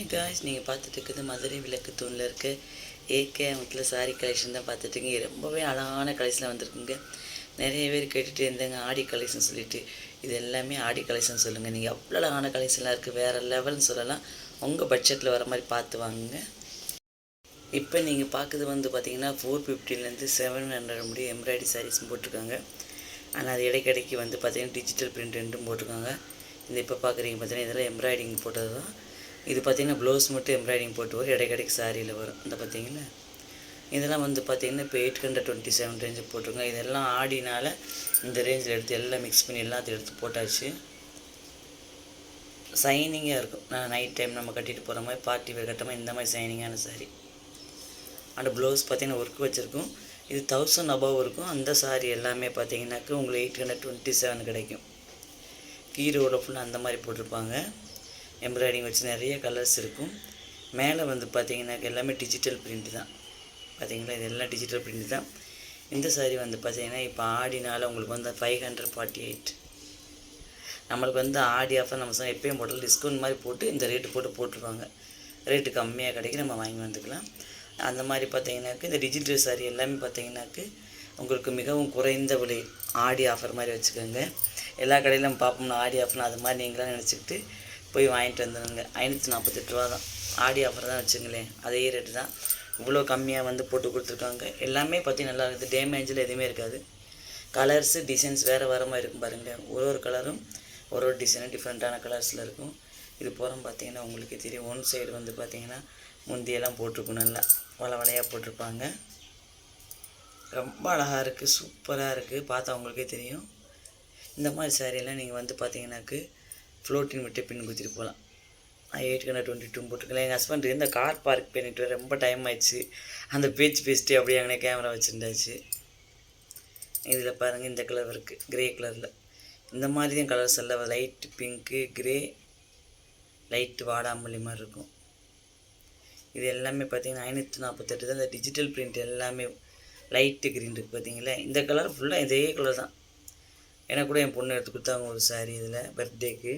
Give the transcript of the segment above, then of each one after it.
Hi guys நீங்கள் பார்த்துட்டு இருக்குது மதுரை விளக்கு தூணில் இருக்க ஏகே அமத்தில் சாரி கலெக்ஷன் தான் பார்த்துட்ருக்கீங்க ரொம்பவே அழகான கலெக்ஷனில் வந்திருக்குங்க. நிறைய பேர் கேட்டுகிட்டே இருந்தாங்க ஆடி கலெக்ஷன் சொல்லிட்டு. இது எல்லாமே ஆடி கலெக்ஷன் சொல்லுங்கள் நீங்கள் அவ்வளோ அழகான கலெக்ஷன்லாம் இருக்குது வேறு லெவல்னு சொல்லலாம். உங்கள் பட்ஜெட்டில் வர மாதிரி பார்த்து வாங்குங்க. இப்போ நீங்கள் பார்க்குறது வந்து பார்த்தீங்கன்னா ஃபோர் ஃபிஃப்டிலேருந்து செவன் ஹண்ட்ரட் முடிய எம்ப்ராய்டரி சாரீஸ் போட்டிருக்காங்க. ஆனால் அது இடைக்கடைக்கு வந்து பார்த்தீங்கன்னா டிஜிட்டல் பிரிண்ட் ரெண்டும் போட்டிருக்காங்க. இந்த இப்போ பார்க்குறீங்க பார்த்தீங்கன்னா இதெல்லாம் எம்ப்ராய்டிங் போட்டது தான் இது பார்த்திங்கன்னா ப்ளவுஸ் மட்டும் எம்ப்ராய்டிங் போட்டு வரும். இடைக்கடைக்கு சாரியில் வரும். இந்த பார்த்திங்கன்னா இதெல்லாம் வந்து பார்த்தீங்கன்னா இப்போ eight hundred twenty seven range போட்டிருக்கோங்க இதெல்லாம் ஆடினால் இந்த ரேஞ்சில் எடுத்து எல்லாம் மிக்ஸ் பண்ணி எல்லாத்தையும் எடுத்து போட்டாச்சு. சைனிங்காக இருக்கும். நான் நைட் டைம் நம்ம கட்டிட்டு போகிற மாதிரி பார்ட்டி வேர் கட்டமாக இந்த மாதிரி சைனிங்கான சாரி அந்த ப்ளவுஸ் பார்த்திங்கன்னா ஒர்க் வச்சுருக்கும். இது தௌசண்ட் அபவ் இருக்கும். அந்த சாரி எல்லாமே பார்த்தீங்கன்னாக்க உங்களுக்கு எயிட் ஹண்ட்ரட் டுவெண்ட்டி செவன் கிடைக்கும். கீரோட ஃபுல்லாக அந்த மாதிரி போட்டிருப்பாங்க. எம்ப்ராய்டிங் வச்சு நிறைய கலர்ஸ் இருக்கும். மேலே வந்து பார்த்தீங்கன்னாக்க எல்லாமே டிஜிட்டல் பிரிண்ட் தான். பார்த்தீங்களா? இதெல்லாம் டிஜிட்டல் பிரிண்ட் தான். இந்த சாரி வந்து பார்த்தீங்கன்னா இப்போ ஆடினால் உங்களுக்கு வந்து ஃபைவ் ஹண்ட்ரட் ஃபார்ட்டி எயிட் நம்மளுக்கு வந்து ஆடி ஆஃபர் நம்ம சொன்ன எப்பயும் போட்டாலும் டிஸ்கவுண்ட் மாதிரி போட்டு இந்த ரேட்டு போட்டு போட்டுருவாங்க ரேட்டு கம்மியாக கிடைக்கும் நம்ம வாங்கி வந்துக்கலாம். அந்த மாதிரி பார்த்தீங்கன்னாக்கு இந்த டிஜிட்டல் சாரி எல்லாமே பார்த்தீங்கன்னாக்கு உங்களுக்கு மிகவும் குறைந்த விலை ஆடி ஆஃபர் மாதிரி வச்சுக்கோங்க. எல்லா கடையிலும் பார்ப்போம்னா ஆடி ஆஃபர்னு அது மாதிரி நீங்களாம் நினச்சிக்கிட்டு போய் வாங்கிட்டு வந்துடுங்க ஐநூற்றி நாற்பத்தெட்டு ரூபா தான். ஆடி ஆஃபர் தான் வச்சுங்களேன். அதே ரேட்டு தான். இவ்வளோ கம்மியாக வந்து போட்டு கொடுத்துருக்காங்க. எல்லாமே பற்றி நல்லா இருக்குது. டேமேஜில் எதுவுமே இருக்காது. கலர்ஸு டிசைன்ஸ் வேறு வேறு மாதிரி இருக்கும் பாருங்கள் ஒரு ஒரு கலரும் ஒரு ஒரு டிசைனும் டிஃப்ரெண்ட்டான கலர்ஸில் இருக்கும். இது போகிறோம் பார்த்தீங்கன்னா உங்களுக்கு தெரியும். ஒன் சைடு வந்து பார்த்தீங்கன்னா முந்தியெல்லாம் போட்டிருக்கும் நல்லா. வள வளையாக போட்டிருப்பாங்க. ரொம்ப அழகாக இருக்குது சூப்பராக இருக்குது பார்த்தா உங்களுக்கே தெரியும். இந்த மாதிரி சாரியெல்லாம் நீங்கள் வந்து பார்த்தீங்கன்னாக்கு ஃப்ளோட்டின் விட்டு பின் குத்திட்டு போகலாம். எயிட் ஹண்ட்ரட் டுவெண்ட்டி டூ போட்டுருக்கலாம் எங்கள் ஹஸ்பண்ட் இந்த கார் பார்க் பண்ணிட்டு வர ரொம்ப டைம் ஆயிடுச்சு. அந்த பேச்சு பேசிட்டு அப்படியே அங்கே கேமரா வச்சுருந்தாச்சு. இதில் பாருங்கள் இந்த கலர் இருக்குது கிரே கலரில் இந்த மாதிரி தான் கலர்ஸ் எல்லாம் லைட் பிங்க்கு க்ரே லைட்டு வாடாமல்லி மாதிரி இருக்கும். இது எல்லாமே பார்த்தீங்கன்னா ஐநூற்றி நாற்பத்தெட்டு தான். இந்த டிஜிட்டல் பிரிண்ட் எல்லாமே லைட்டு க்ரீன் இருக்குது பார்த்தீங்களா இந்த கலர் ஃபுல்லாக இதே கலர் தான். எனக்கு கூட என் பொண்ணு எடுத்து கொடுத்தாங்க ஒரு சாரி இதில் பர்த்டேக்கு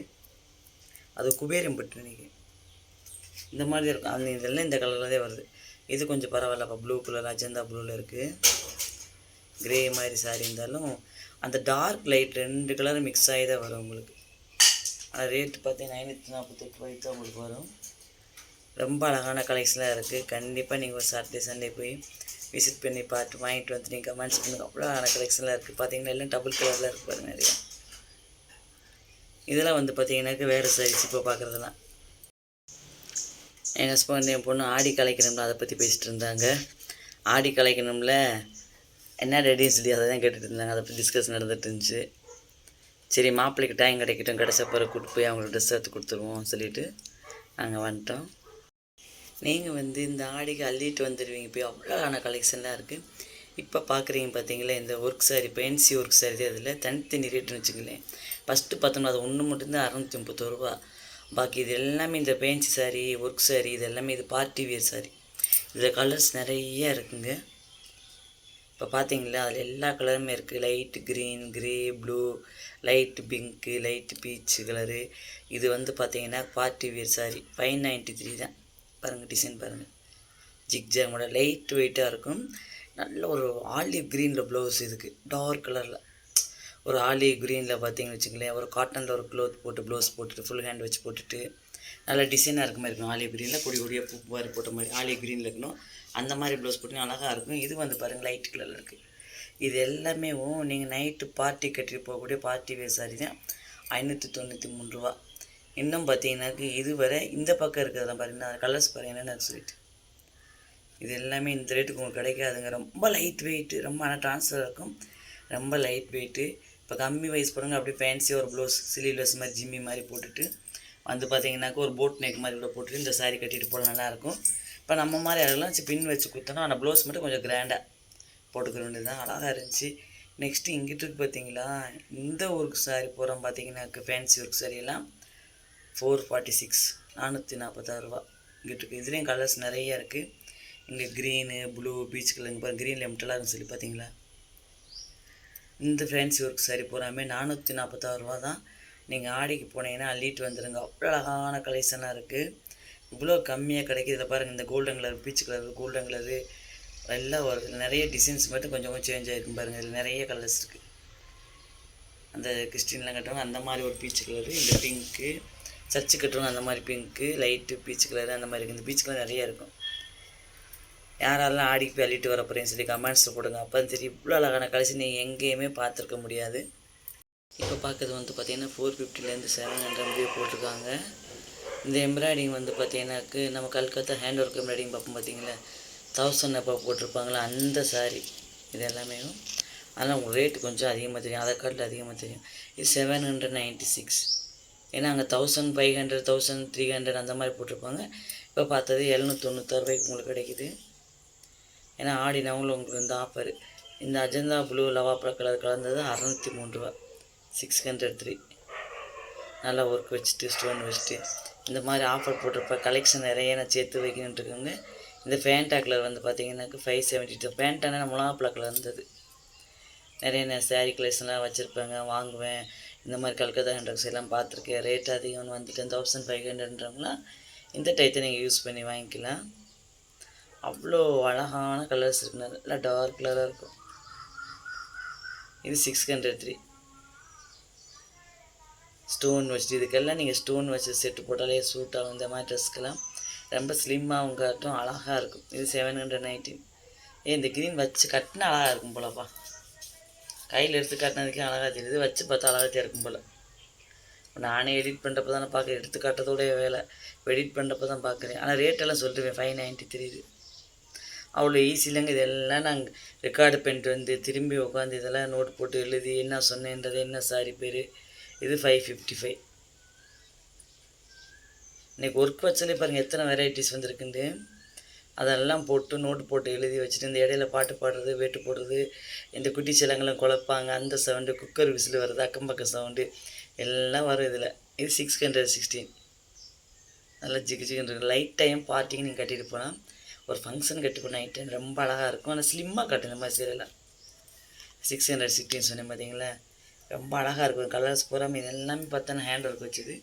அது குபேரம் பட்டு இன்னைக்கு இந்த மாதிரி தான் இருக்கும். அந்த இதெல்லாம் இந்த கலரில் தான் வருது. இது கொஞ்சம் பரவாயில்லப்பா ப்ளூ கலர் அஜந்தா ப்ளூவில் இருக்குது க்ரே மாதிரி சாரி இருந்தாலும் அந்த டார்க் லைட் ரெண்டு கலரும் மிக்ஸ் ஆகி தான் வரும் உங்களுக்கு. ஆனால் ரேட்டு பார்த்தீங்கன்னா ஐநூற்றி நாற்பத்தெட்டு ரூபாய்க்கு தான் உங்களுக்கு வரும். ரொம்ப அழகான கலெக்ஷனாக இருக்குது கண்டிப்பாக நீங்கள் ஒரு சாட்டர்டே சண்டே போய் விசிட் பண்ணி பார்த்து வாங்கிட்டு வந்து நீங்கள் கமெண்ட்ஸ் பண்ணுங்க. அவ்வளோ அழகான கலெக்ஷன்லாம் இருக்குது பார்த்தீங்கன்னா எல்லாம் டபுள் கலரில் இருக்குது பாருங்கள் நிறையா. இதெல்லாம் வந்து பார்த்தீங்கன்னாக்க வேறு சாரீஸ் இப்போ பார்க்குறதுலாம் எங்கள் ஹஸ்பண்ட் என் பொண்ணு ஆடி கலைக்கணும்ல அதை பற்றி பேசிகிட்டு இருந்தாங்க. ஆடி கலைக்கணும்ல என்ன ரெடின்னு சொல்லி அதை தான் கேட்டுட்டு இருந்தாங்க. அதை பற்றி டிஸ்கஸ் நடந்துட்டு இருந்துச்சு. சரி மாப்பிள்ளைக்கு டைம் கிடைக்கட்டும். கிடைச்ச பிறகு கூப்பிட்டு போய் அவங்களுக்கு ட்ரெஸ் எடுத்து கொடுத்துருவோம் சொல்லிட்டு நாங்கள் வந்துட்டோம். நீங்கள் வந்து இந்த ஆடிக்கு அள்ளிட்டு வந்துடுவீங்க போய் அவ்வளோ கலெக்ஷன்லாம் இருக்குது இப்போ பார்க்குறீங்க பார்த்தீங்களா இந்த work sari fancy work sari அதில் தனித்தனி ரேட்டுன்னு வச்சுங்களேன் ஃபஸ்ட்டு பார்த்தோம்னா அது ஒன்று மட்டும்தான் அறநூற்றி முப்பத்தோரு ரூபா. பாக்கி இது எல்லாமே இந்த பேன்சி சாரி ஒர்க் சாரி இது எல்லாமே இது பார்ட்டி வியர் சாரி இதில் கலர்ஸ் நிறைய இருக்குங்க. இப்போ பார்த்தீங்களா அதில் எல்லா கலருமே இருக்குது light green grey blue light pink light peach colour இது வந்து பார்த்தீங்கன்னா party wear sari five ninety three தான். பாருங்கள் டிசைன் பாருங்கள் ஜிக்ஜாக் மாடல் லைட் வெயிட்டாக இருக்கும். நல்ல ஒரு ஆலிவ் க்ரீனில் ப்ளவுஸ் இதுக்கு டார்க் கலரில் ஒரு ஆலிவ் க்ரீனில் பார்த்தீங்கன்னு வச்சுங்களேன் ஒரு காட்டனில் ஒரு க்ளோத் போட்டு ப்ளவுஸ் போட்டுட்டு ஃபுல் ஹேண்ட் வச்சு போட்டுட்டு நல்லா டிசைனாக இருக்க மாதிரி இருக்கும் ஆலிவ் க்ரீனில் கொடி கொடியாக பூ மாதிரி போட்ட மாதிரி ஆலிவ் க்ரீனில் இருக்கணும். அந்த மாதிரி ப்ளவுஸ் போட்டு அழகாக இருக்கும். இது வந்து பாருங்கள் லைட் கலரில் இருக்குது இது எல்லாமே நீங்கள் நைட்டு பார்ட்டி கட்டிட்டு போகக்கூடிய பார்ட்டி வேர் சாரி தான். ஐநூற்றி தொண்ணூற்றி மூணு ரூபா. இன்னும் பார்த்தீங்கன்னாக்கு இதுவரை இந்த பக்கம் இருக்கிறதெல்லாம் பார்த்தீங்கன்னா கலர்ஸ் பாருங்கள் என்னென்னு சொல்லிட்டு. இது எல்லாமே இந்த ரேட்டுக்கு உங்களுக்கு கிடைக்காதுங்க. ரொம்ப லைட் வெயிட்டு ரொம்ப ஆனால் ட்ரான்ஸ்ஃபர் இருக்கும். ரொம்ப லைட் வெயிட்டு இப்போ கம்மி வயசு போடுங்க அப்படியே ஃபேன்சி ஒரு ப்ளவுஸ் சிலிவ்லஸ் மாதிரி ஜிம்மி மாதிரி போட்டுட்டு வந்து பார்த்தீங்கன்னாக்கா ஒரு போட் நெக் மாதிரி கூட போட்டுட்டு இந்த சாரீ கட்டிட்டு போட நல்லாயிருக்கும் இப்போ நம்ம மாதிரி அதெல்லாம் பின் வச்சு கொடுத்தோன்னா அந்த ப்ளவுஸ் மட்டும் கொஞ்சம் கிராண்டாக போட்டுக்கிற வேண்டியது தான் அழகாக இருந்துச்சு. நெக்ஸ்ட்டு இங்கிட்டு பார்த்தீங்களா? இந்த ஒர்க் சாரி போகிறோம் பார்த்தீங்கன்னாக்க ஃபேன்சி ஒர்க் சாரி எல்லாம். ஃபோர் ஃபார்ட்டி சிக்ஸ் நானூற்றி நாற்பத்தாறு ரூபா. இங்கிட்டு இருக்குது இதுலேயும் கலர்ஸ் நிறைய இருக்குது இங்கே க்ரீனு ப்ளூ பீச் கலர் இங்கே பாருங்க க்ரீன் இருக்குன்னு சொல்லி பார்த்தீங்களா இந்த ஃபேன்சி ஒர்க் சரி பூராமே நானூற்றி நாற்பத்தாறு ரூபா தான் நீங்கள் ஆடிக்கு போனீங்கன்னா அள்ளிட்டு வந்துடுங்க அவ்வளோ அழகான கலெக்ஷனாக இருக்குது இவ்வளோ கம்மியாக கிடைக்கிது. இதில் பாருங்கள் இந்த golden colour peach colour golden colour எல்லாம் வருது நிறைய டிசைன்ஸ் மட்டும் கொஞ்சம் கொஞ்சம் சேஞ்ச் ஆகிருக்கும் பாருங்கள் இதில் நிறைய கலர்ஸ் இருக்குது அந்த கிறிஸ்டின்லாம் கட்டுவாங்க. அந்த மாதிரி ஒரு பீச் கலரு இந்த பிங்க்கு சர்ச்சு கட்டுவாங்க அந்த மாதிரி பிங்க்கு லைட்டு பீச் கலர் அந்த மாதிரி இருக்குது. இந்த பீச் கலர் நிறையா இருக்கும். யாரெல்லாம் ஆடிக்கு போய் அள்ளிட்டு வர போகிறேன்னு சொல்லி கமெண்ட்ஸில் போடுங்க. அப்போ தான் தெரியும். இவ்வளோ அழகான கலெக்ஷன் நீங்கள் எங்கேயுமே பார்த்துருக்க முடியாது. இப்போ பார்க்குறது வந்து பார்த்தீங்கன்னா ஃபோர் ஃபிஃப்டிலேருந்து செவன் ஹண்ட்ரட் முடிவு போட்டிருக்காங்க. இந்த எம்ப்ராய்டிங் வந்து பார்த்தீங்கன்னாக்கு நம்ம கல்கத்தா ஹேண்ட் ஒர்க் எம்ப்ராய்டிங் பார்ப்போம் பார்த்தீங்களா? தௌசண்ட் அப்போ போட்டிருப்பாங்களா? அந்த சாரீ இது எல்லாமே. ஆனால் உங்களுக்கு ரேட் கொஞ்சம் அதிகமாக தெரியும். அதை காட்டில் அதிகமாக தெரியும். இது செவன் ஹண்ட்ரட் நைன்ட்டி சிக்ஸ் ஏன்னா அங்கே thousand five hundred thousand three hundred அந்த மாதிரி போட்டிருப்பாங்க. இப்போ பார்த்தது எழுநூற்றி ரூபாய்க்கு உங்களுக்கு கிடைக்குது. ஏன்னா ஆடினவங்களும் உங்களுக்கு இந்த ஆஃபர் இந்த அஜந்தா ப்ளூ லவாப்பழ கலர் கலந்தது அறநூற்றி மூணு ரூபா சிக்ஸ் ஹண்ட்ரட் த்ரீ நல்லா ஒர்க் வச்சுட்டு ஸ்டோன் வச்சுட்டு. இந்த மாதிரி ஆஃபர் போட்டிருப்ப கலெக்ஷன் நிறைய நான் சேர்த்து வைக்கணுன்ட்டுருக்கோங்க இந்த ஃபேண்டா கலர் வந்து பார்த்தீங்கன்னாக்கு ஃபைவ் செவன்ட்டி டூ ஃபேண்டானா முலாப்பழ கலர் இருந்தது. நிறைய நான் சாரீ கலெக்ஷன்லாம் வச்சுருப்பேங்க வாங்குவேன். இந்த மாதிரி கல்கத்தா ஹண்ட்ரட்ஸ் எல்லாம் பார்த்துருக்கேன். ரேட் அதிகம்னு வந்து டென் தௌசண்ட் ஃபைவ் ஹண்ட்ரட்ன்றவங்களாம் இந்த டைத்தை நீங்கள் யூஸ் பண்ணி வாங்கிக்கலாம். அவ்வளோ அழகான கலர்ஸ் இருக்கு. நல்லா டார்க் கலராக இருக்கும். இது சிக்ஸ் ஹண்ட்ரட் த்ரீ ஸ்டோன் வச்சுட்டு இதுக்கெல்லாம் நீங்கள் ஸ்டோன் வச்சு செட்டு போட்டாலே சூட் ஆகும். இந்த மாதிரி ட்ரெஸ்க்கெல்லாம் ரொம்ப ஸ்லிம்மாகவும் காட்டும் அழகாக இருக்கும். இது செவன் ஹண்ட்ரட் நைன்டீன் ஏ இந்த க்ரீன் வச்சு கட்டினா அழகாக இருக்கும் போலப்பா. கையில் எடுத்து காட்டினதுக்கே அழகாக தெரியுது. வச்சு பார்த்தா அழகாக இருக்கும் போல். நானே எடிட் பண்ணுறப்ப தானே பார்க்குறேன். எடுத்து காட்டுறதோடைய வேலை. எடிட் பண்ணுறப்ப தான் பார்க்குறேன். ஆனால் ரேட்டெல்லாம் சொல்லிடுவேன். ஃபைவ் நைன்ட்டி த்ரீ அவ்வளோ ஈஸி இல்லைங்க. இதெல்லாம் நாங்கள் ரெக்கார்டு பண்ணிட்டு வந்து திரும்பி உட்காந்து இதெல்லாம் நோட் போட்டு எழுதி என்ன சொன்னேன்றது என்ன சாரி பேர். இது ஃபைவ் ஃபிஃப்டி ஃபைவ் இன்றைக்கி ஒர்க் வச்சாலே பாருங்கள் எத்தனை வெரைட்டிஸ் வந்திருக்குண்டு அதெல்லாம் போட்டு நோட்டு போட்டு எழுதி வச்சுட்டு இந்த இடையில பாட்டு பாடுறது வேட்டு போடுறது இந்த குட்டி சிலங்களும் குழப்பாங்க அந்த சவுண்டு குக்கர் விசில் வருது அக்கம் பக்கம் சவுண்டு எல்லாம் வரும் இதில். இது சிக்ஸ் ஹண்ட்ரட் சிக்ஸ்டீன் நல்லா ஜிகு இருக்கும் லைட் டைம் பார்ட்டிக்கு நீங்கள் கட்டிட்டு போனால் ஒரு ஃபங்க்ஷன் கட்டிப்போம் நைட் டைம் ரொம்ப அழகாக இருக்கும். ஆனால் ஸ்லிம்மாக கட்டும் இந்த மாதிரி சீரெல்லாம் சிக்ஸ் ஹண்ட்ரட் சிக்ஸ்டீன் சொன்னேன் பார்த்தீங்களா ரொம்ப அழகாக இருக்கும். கலர்ஸ் பூரா இது எல்லாமே பார்த்தோன்னா ஹேண்ட் ஒர்க் வச்சுது.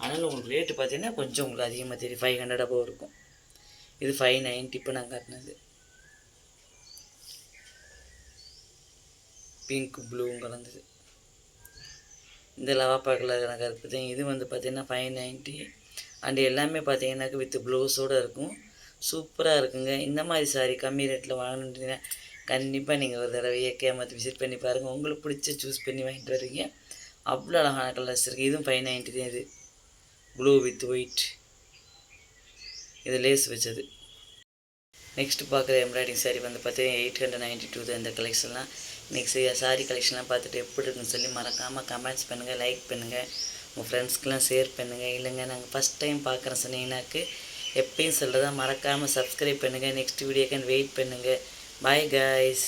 அதனால் உங்களுக்கு ரேட்டு பார்த்தீங்கன்னா கொஞ்சம் உங்களுக்கு அதிகமாக தெரியும். ஃபைவ் ஹண்ட்ரட் அபோவ் இருக்கும். இது ஃபைவ் நைன்ட்டி இப்போ நான் காட்டினது. பிங்க் ப்ளூவும் கலந்தது. இந்த லவாப்பா பார்க்கல நான் இருக்குது இது வந்து பார்த்திங்கன்னா ஃபைவ் நைன்ட்டி அண்ட் எல்லாமே பார்த்தீங்கன்னாக்க வித் ப்ளவுஸோடு இருக்கும். சூப்பராக இருக்குங்க. இந்த மாதிரி சாரி கம்மி ரேட்டில் வாங்கணுன்றீங்கன்னா கண்டிப்பாக நீங்கள் ஒரு தடவை ஏகேமாத்து விசிட் பண்ணி பாருங்கள் உங்களுக்கு பிடிச்ச சூஸ் பண்ணி வாங்கிட்டு வரீங்க. அவ்வளோ அழகான கலர்ஸ் இருக்குது இதுவும் ஃபைவ் நைன்ட்டி தான் இது. ப்ளூ வித் ஒயிட் இது லேஸ் வச்சது. நெக்ஸ்ட் பார்க்குற எம்ப்ராய்டிங் சாரி வந்து பார்த்தீங்கன்னா எயிட் ஹண்ட்ரட் நைன்ட்டி டூ தான் இந்த கலெக்ஷன்லாம் நெக்ஸ்ட் சாரி கலெக்ஷன்லாம் பார்த்துட்டு எப்படி இருக்குன்னு சொல்லி மறக்காமல் கமெண்ட்ஸ் பண்ணுங்கள் லைக் பண்ணுங்கள் உங்கள் ஃப்ரெண்ட்ஸ்க்கெலாம் ஷேர் பண்ணுங்கள் இல்லைங்க நாங்கள் ஃபஸ்ட் டைம் பார்க்குறேன் சொன்னீங்கன்னாக்கு எப்பயும் சொல்கிறதா மறக்காமல் சப்ஸ்கிரைப் பண்ணுங்கள் நெக்ஸ்ட் வீடியோக்கு வெயிட் பண்ணுங்கள் பாய் காய்ஸ்